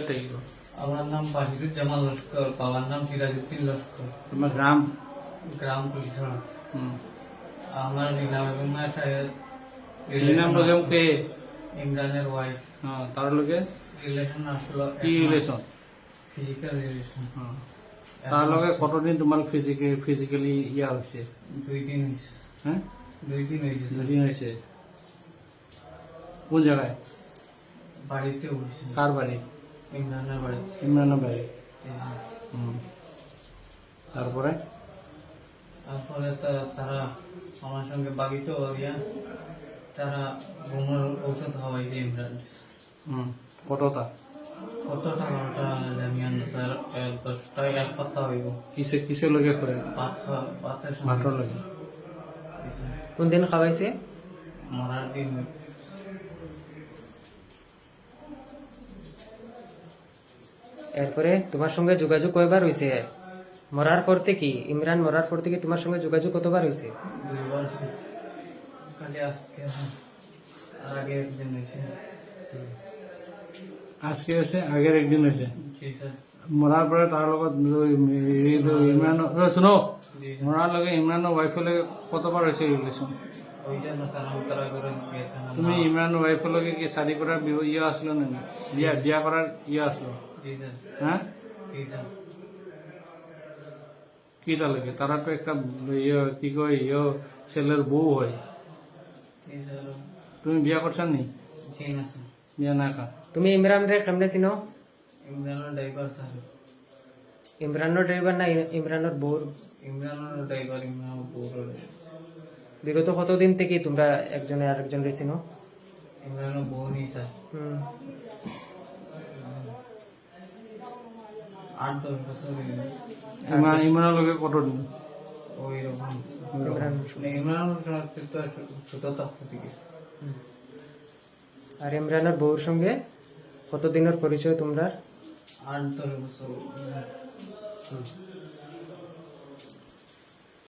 আমার নাম বাহিরুজ্জামান লস্কর বাবার নাম সিরাজউদ্দিন লস্কর। তোমার গ্রাম? গ্রাম পুলিশরা আমার রিনাম এবং সাহেব নাম কে? ইমরানের ওয়াইফ হ্যাঁ তার লোকে? রিলেশন আসলো কি রিলেশন ফিজিক্যাল রিলেশন হ্যাঁ তার লগে কতদিন তোমার ফিজিক্যালি ফিজিক্যালি ইয়া হয়েছে? দুই দিন হয়েছে। হ্যাঁ? দুই দিন হয়েছে। দুদিন হয়েছে। কোন জায়গায়? বাড়িতে উঠছে কার বাড়ি? ইমরানের বাড়িতে ইমরানের বাড়ি? তারপরে? তারপরে তা- তারা আমার সঙ্গে বাগিতে হইয়া তারা ঘুমের ঔষধ খাওয়াইছে ইমরান। হুম। কতটা? কত টাকাটা জানি না স্যার এক দশটা এক পাতা হইব। কিসে কিসে লগে করে? সঙ্গে। লগে কোন দিন খাওয়াইছে? মরার দিন। এরপরে তোমার সঙ্গে যোগাযোগ কয়বার হয়েছে মরার পর থেকে ইমরান মরার পর থেকে তোমার সঙ্গে যোগাযোগ কতবার হয়েছে আজকে হয়েছে আজকে হয়েছে আগের একদিন হয়েছে মরার পরে তার লগত ইমরান শুনো মরার লগে ইমরানের ওয়াইফের লগে কতবার হয়েছে রিলেশন তুমি ইমরান ওয়াইফের লগে কি শাদি করার বিয়ে- ইয়ে আসলো না বিয়া বিয়া করার ইয়ে আসলো? হ্যাঁ জি কি তা লাগে তারা তো একটা ইয়ে কি কয় ইয়ে ছেলের বউ হয়। তুমি বিয়া করছেন নি? না বিয়া না কা তুমি ইমরান রে কেমনে চিনো? ইমরানের ড্রাইভার স্যার ইমরানের ড্রাইভার না ইমরানের বউর ইমরানের ড্রাইভার ইমরান পুরো বিগত কতদিন থেকে তোমরা একজনে আরেকজন রে চিনো? ইমরানের বউ নেই স্যার হুম। আট দশ বছর হয়ে গেছে। ইমরান ইমরানের লগে কতদিন ওই রকম ইমরান ইমরান ছোট থাকতে থেকে আর ইমরানের বউর সঙ্গে কতদিনের পরিচয় তোমরা আট দশ বছর।